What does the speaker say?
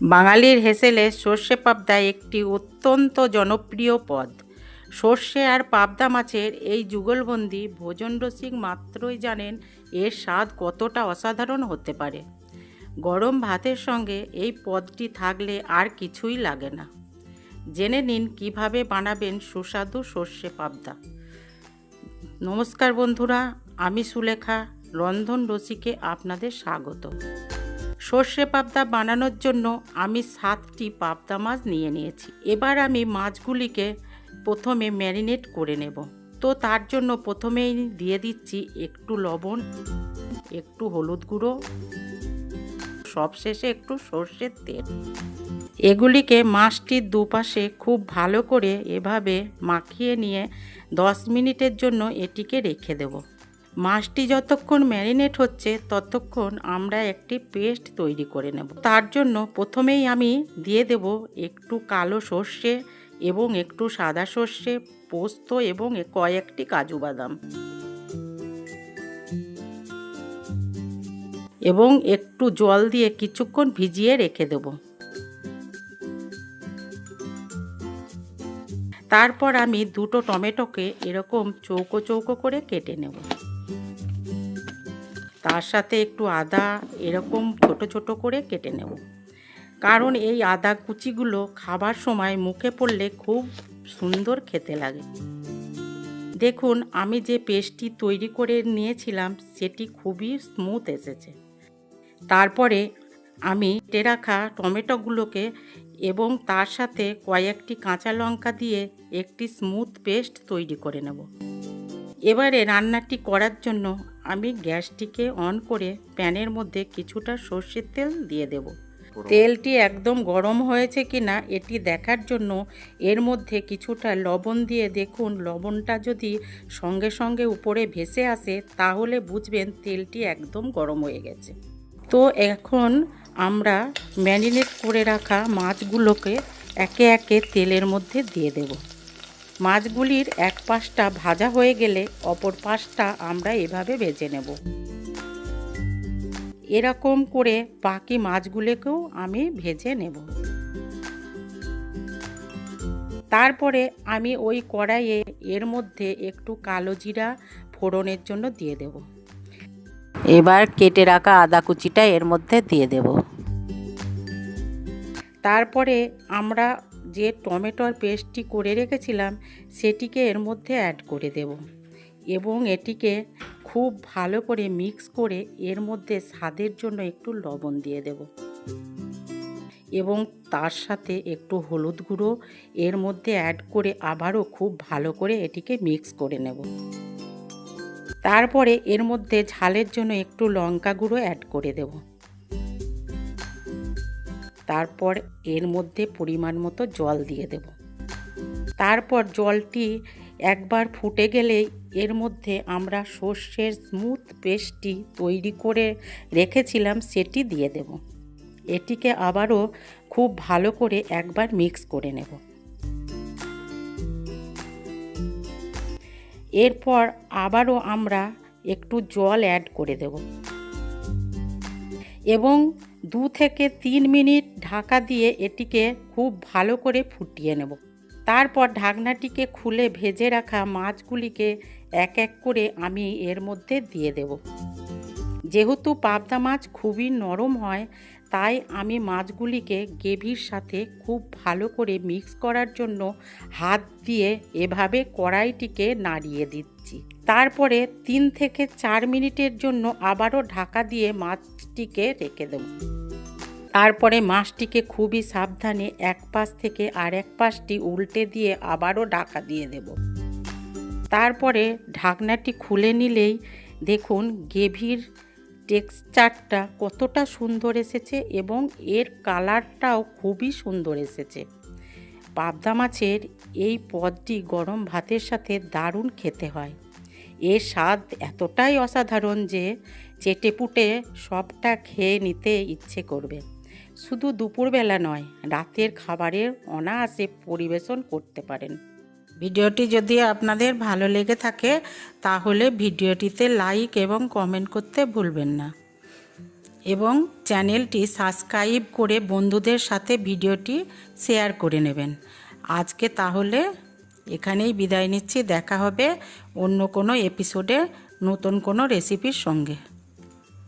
বাঙালির হেসেলে সর্ষে পাবদা একটি অত্যন্ত জনপ্রিয় পদ। সর্ষে আর পাবদা মাছের এই যুগলবন্দি ভোজন রসিক মাত্রই জানেন এর স্বাদ কতটা অসাধারণ হতে পারে। গরম ভাতের সঙ্গে এই পদটি থাকলে আর কিছুই লাগে না। জেনে নিন কীভাবে বানাবেন সুস্বাদু সর্ষে পাবদা। নমস্কার বন্ধুরা, আমি সুলেখা রন্ধন রসিকে আপনাদের স্বাগত। সর্ষে পাবদা বানানোর জন্য আমি সাতটি পাবদা মাছ নিয়ে নিয়েছি। এবার আমি মাছগুলিকে প্রথমে ম্যারিনেট করে নেব। তো তার জন্য প্রথমেই দিয়ে দিচ্ছি একটু লবণ, একটু হলুদ গুঁড়ো, সবশেষে একটু সর্ষের তেল। এগুলিকে মাছটির দুপাশে খুব ভালো করে এভাবে মাখিয়ে নিয়ে দশ মিনিটের জন্য এটিকে রেখে দেব। মাছটি যতক্ষণ ম্যারিনেট হচ্ছে, ততক্ষণ আমরা একটি পেস্ট তৈরি করে নেব। তার জন্য প্রথমেই আমি দিয়ে দেব একটু কালো সর্ষে এবং একটু সাদা সর্ষে, পোস্ত এবং কয়েকটি কাজু বাদাম। এবং একটু জল দিয়ে কিছুক্ষণ ভিজিয়ে রেখে দেব। তারপর আমি দুটো টমেটোকে এরকম চৌকো চৌকো করে কেটে নেব। তার সাথে একটু আদা এরকম ছোট ছোট করে কেটে নেব। কারণ এই আদা কুচিগুলো খাবার সময় মুখে পড়লে খুব সুন্দর খেতে লাগে। দেখুন, আমি যে পেস্টটি তৈরি করে নিয়েছিলাম, সেটি খুবই স্মুথ এসেছে। তারপরে আমি কেটে রাখা টমেটোগুলোকে এবং তার সাথে কয়েকটি কাঁচা লঙ্কা দিয়ে একটি স্মুথ পেস্ট তৈরি করে নেব। এবারে রান্নাটি করার জন্য আমি গ্যাসটিকে অন করে প্যানের মধ্যে কিছুটা সর্ষের তেল দিয়ে দেব। তেলটি একদম গরম হয়েছে কি না এটি দেখার জন্য এর মধ্যে কিছুটা লবণ দিয়ে দেখুন লবণটা যদি সঙ্গে সঙ্গে উপরে ভেসে আসে তাহলে বুঝবেন তেলটি একদম গরম হয়ে গেছে। তো এখন আমরা ম্যারিনেট করে রাখা মাছগুলোকে একে একে তেলের মধ্যে দিয়ে দেব। মাছগুলির এক পাশটা ভাজা হয়ে গেলে অপর পাশটা আমরা এভাবে ভেজে নেব। এরকম করে বাকি মাছগুলোকেও আমি ভেজে নেব। তারপরে আমি ওই কড়াইয়ে এর মধ্যে একটু কালো জিরা ফোড়নের জন্য দিয়ে দেব। এবার কেটে রাখা আদা কুচিটা এর মধ্যে দিয়ে দেব। তারপরে আমরা যে টমেটোর পেস্টটি করে রেখেছিলাম, সেটিকে এর মধ্যে অ্যাড করে দেব। এবং এটিকে খুব ভালো করে মিক্স করে এর মধ্যে স্বাদের জন্য একটু লবণ দিয়ে দেব। এবং তার সাথে একটু হলুদ গুঁড়ো এর মধ্যে অ্যাড করে আবারও খুব ভালো করে এটিকে মিক্স করে নেব। তারপরে এর মধ্যে ঝালের জন্য একটু লঙ্কা গুঁড়ো অ্যাড করে দেব। তারপর এর মধ্যে পরিমাণ মতো জল দিয়ে দেব। তারপর জলটি একবার ফুটে গেলে এর মধ্যে আমরা সর্ষের স্মুথ পেস্টটি তৈরি করে রেখেছিলাম, সেটি দিয়ে দেব। এটিকে আবারও খুব ভালো করে একবার মিক্স করে নেব। এরপর আবারও আমরা একটু জল অ্যাড করে দেব। এবং দু থেকে তিন মিনিট ঢাকা দিয়ে এটিকে খুব ভালো করে ফুটিয়ে নেব। তারপর ঢাকনাটিকে খুলে ভেজে রাখা মাছগুলিকে এক এক করে আমি এর মধ্যে দিয়ে দেব। যেহেতু পাবদা মাছ খুবই নরম হয়, তাই আমি মাছগুলিকে গ্রেভির সাথে খুব ভালো করে মিক্স করার জন্য হাত দিয়ে এভাবে কড়াইটিকে নাড়িয়ে দিচ্ছি। তারপরে তিন থেকে চার মিনিটের জন্য আবারও ঢাকা দিয়ে মাছটিকে রেখে দেব। তারপরে মাছটিকে খুবই সাবধানে এক পাশ থেকে আর এক পাশটি উল্টে দিয়ে আবারও ঢাকা দিয়ে দেব। তারপরে ঢাকনাটি খুলে নিলেই দেখুন গেভির টেক্সচারটা কতটা সুন্দর এসেছে এবং এর কালারটাও খুবই সুন্দর এসেছে। পাবদা মাছের এই পদটি গরম ভাতের সাথে দারুণ খেতে হয়। এর স্বাদ এতটাই অসাধারণ যে চেটেপুটে সবটা খেয়ে নিতে ইচ্ছে করবে। শুধু দুপুরবেলা নয়, রাতের খাবারের অনায়াসে পরিবেশন করতে পারেন। ভিডিওটি যদি আপনাদের ভালো লেগে থাকে, তাহলে ভিডিওটিতে লাইক এবং কমেন্ট করতে ভুলবেন না। এবং চ্যানেলটি সাবস্ক্রাইব করে বন্ধুদের সাথে ভিডিওটি শেয়ার করে নেবেন। আজকে তাহলে এখানেই বিদায় নিচ্ছি। দেখা হবে অন্য কোনো এপিসোডে নতুন কোনো রেসিপির সঙ্গে।